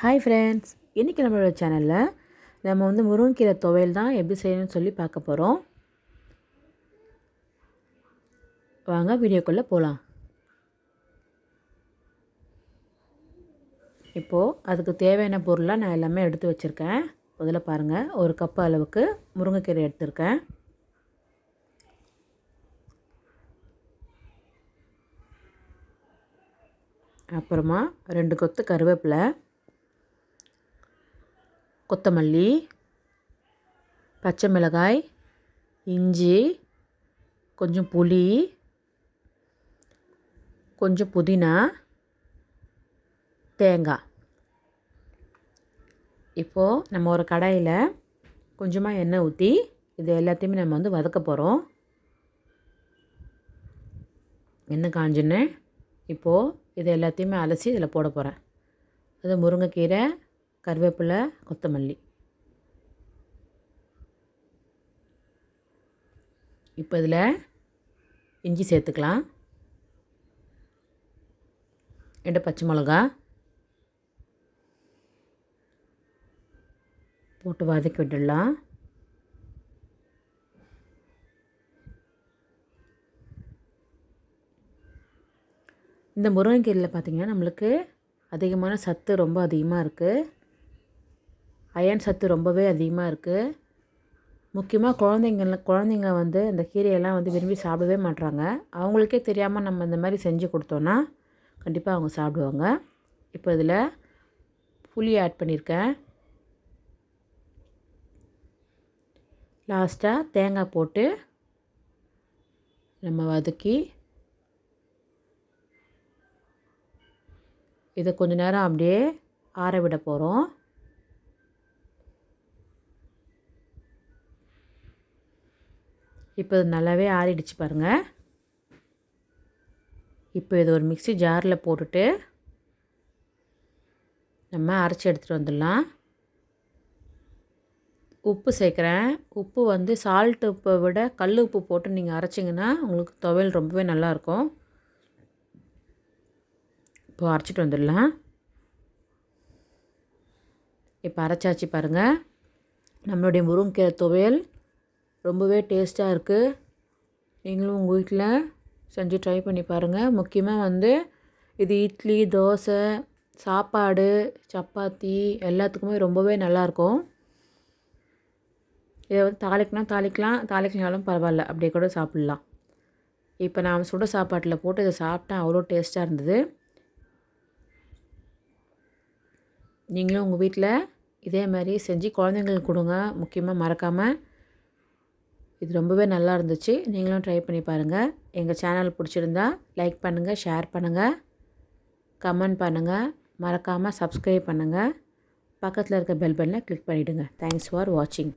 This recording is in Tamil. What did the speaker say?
ஹாய் ஃப்ரெண்ட்ஸ் இன்றைக்கி நம்மளோட சேனலில் நம்ம வந்து முருங்கைக்கீரை துவையல் தான் எப்படி செய்யணும்னு சொல்லி பார்க்க போகிறோம் வாங்க வீடியோக்குள்ளே போகலாம் இப்போது அதுக்கு தேவையான பொருளாக நான் எல்லாமே எடுத்து வச்சுருக்கேன். முதல்ல பாருங்கள் ஒரு கப்பு அளவுக்கு முருங்கைக்கீரை எடுத்திருக்கேன். அப்புறமா ரெண்டு கொத்து கருவேப்பிலை கொத்தமல்லி பச்சை மிளகாய் இஞ்சி கொஞ்சம் புளி கொஞ்சம் புதினா தேங்காய். இப்போது நம்ம ஒரு கடாயில் கொஞ்சமாக எண்ணெய் ஊற்றி இது எல்லாத்தையுமே நம்ம வந்து வதக்க போகிறோம் எண்ணெய் காஞ்சுன்னு இப்போது இது எல்லாத்தையுமே அலசி இதில் போட போகிறேன் அது முருங்கைக்கீரை கருவேப்பிலை கொத்தமல்லி. இப்போ இதில் இஞ்சி சேர்த்துக்கலாம். ரெண்டு பச்சை மிளகா. போட்டு வதக்கி விட்டுடலாம். இந்த முருங்கைக்கீரையில் பார்த்திங்கன்னா நம்மளுக்கு அதிகமான சத்து ரொம்ப அதிகமாக இருக்குது. அயன் சத்து ரொம்பவே அதிகமாக இருக்குது முக்கியமாக குழந்தைங்கள குழந்தைங்க வந்து இந்த கீரையெல்லாம் வந்து விரும்பி சாப்பிடவே மாட்றாங்க. அவங்களுக்கே தெரியாமல் நம்ம இந்த மாதிரி செஞ்சு கொடுத்தோன்னா கண்டிப்பாக அவங்க சாப்பிடுவாங்க. இப்போ இதில் புளி ஆட் பண்ணியிருக்கேன் லாஸ்ட்டாக தேங்காய் போட்டு நம்ம வதக்கி இதை கொஞ்ச நேரம் அப்படியே ஆற விட போகிறோம் இப்போ இது நல்லாவே ஆறிடுச்சு பாருங்கள் இப்போ இது ஒரு மிக்சி ஜாரில் போட்டுட்டு நம்ம அரைச்சி எடுத்துகிட்டு வந்துடலாம். உப்பு சேர்க்குறேன். உப்பு வந்து சால்ட் உப்பை விட கல் உப்பு போட்டு நீங்கள் அரைச்சிங்கன்னா உங்களுக்கு துவையல் ரொம்பவே நல்லாயிருக்கும் இப்போ அரைச்சிட்டு வந்துடலாம். இப்போ அரைச்சாச்சு பாருங்கள் நம்மளுடைய முருங்கை துவையல் ரொம்பவே டேஸ்ட்டாக இருக்குது நீங்களும் உங்கள் வீட்டில் செஞ்சு ட்ரை பண்ணி பாருங்கள் முக்கியமாக வந்து இது இட்லி தோசை சாப்பாடு சப்பாத்தி எல்லாத்துக்குமே ரொம்பவே நல்லாயிருக்கும் இதை வந்து தாளிக்கணும் தாளிக்கலாம் தாளிக்கலனாலும் பரவாயில்ல. அப்படியே கூட சாப்பிட்லாம். இப்போ நான் சுட சாப்பாட்டில் போட்டு இதை சாப்பிட்டேன் அவ்வளோ டேஸ்ட்டாக இருந்தது. நீங்களும் உங்கள் வீட்டில் இதே மாதிரி செஞ்சு குழந்தைங்களுக்கு கொடுங்க. முக்கியமாக மறக்காமல் இது ரொம்பவே நல்லா இருந்துச்சு. நீங்களும் ட்ரை பண்ணி பாருங்கள் எங்கள் சேனல் பிடிச்சிருந்தா லைக் பண்ணுங்கள் ஷேர் பண்ணுங்கள் கமெண்ட் பண்ணுங்கள் மறக்காமல் சப்ஸ்கிரைப் பண்ணுங்கள் பக்கத்தில் இருக்க பெல் பட்டனை கிளிக் பண்ணிவிடுங்க தேங்க்ஸ் ஃபார் வாட்சிங்